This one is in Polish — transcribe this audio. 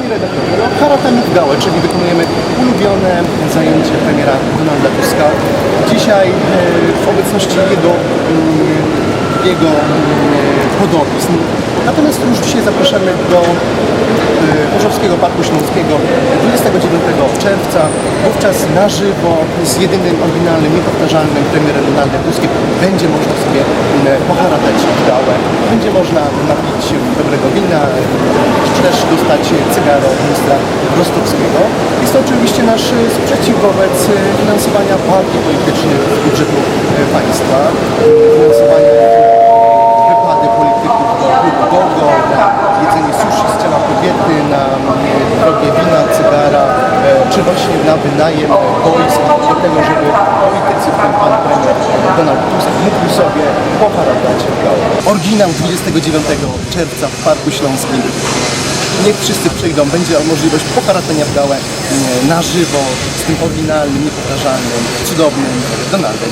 Panie redaktorze, no, czyli wykonujemy ulubione zajęcie premiera Donalda Tuska. Dzisiaj e, w obecności jego, mm, jego mm, podobizn. Natomiast już dzisiaj zapraszamy do e, Chorzowskiego Parku Śląskiego 29 czerwca. Wówczas na żywo z jedynym oryginalnym, niepowtarzalnym premierem Donaldem Tuskiem będzie można sobie mm, poharatać w. Będzie można napić dobrego wina, dostać cygaro ministra Rostowskiego. Jest to oczywiście nasz sprzeciw wobec e, finansowania partii politycznych z budżetu e, państwa, finansowania wypady polityków do klubu Gogo, na jedzenie sushi z ciała kobiety, na e, drogie wina, cygara, czy właśnie na wynajem boisk do tego, żeby politycy, w tym pan premier Donald Tusk mógł sobie poharatać. Oryginał 29 czerwca w Parku Śląskim. Niech wszyscy przyjdą, będzie możliwość poharatania w gałę e, na żywo z tym oryginalnym, niepowtarzalnym, cudownym Donaldem.